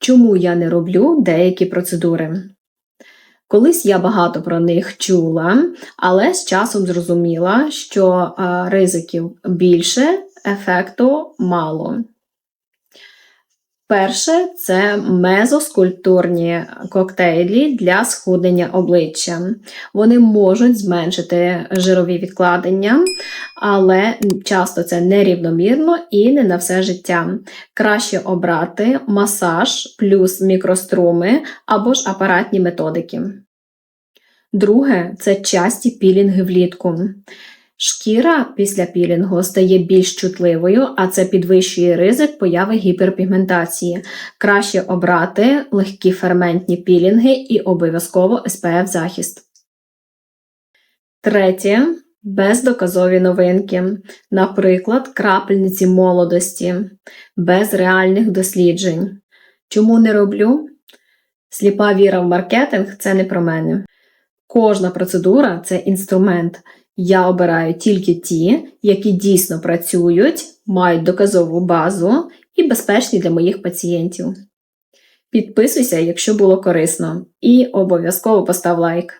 Чому я не роблю деякі процедури? Колись я багато про них чула, але з часом зрозуміла, що ризиків більше, ефекту мало. Перше це мезоскульптурні коктейлі для схуднення обличчя. Вони можуть зменшити жирові відкладення, але часто це нерівномірно і не на все життя. Краще обрати масаж плюс мікроструми або ж апаратні методики. Друге це часті пілінги влітку. Шкіра після пілінгу стає більш чутливою, а це підвищує ризик появи гіперпігментації. Краще обрати легкі ферментні пілінги і обов'язково SPF захист. Третє бездоказові новинки, наприклад, крапельниці молодості, без реальних досліджень. Чому не роблю? Сліпа віра в маркетинг це не про мене. Кожна процедура це інструмент. Я обираю тільки ті, які дійсно працюють, мають доказову базу і безпечні для моїх пацієнтів. Підписуйся, якщо було корисно, і обов'язково постав лайк.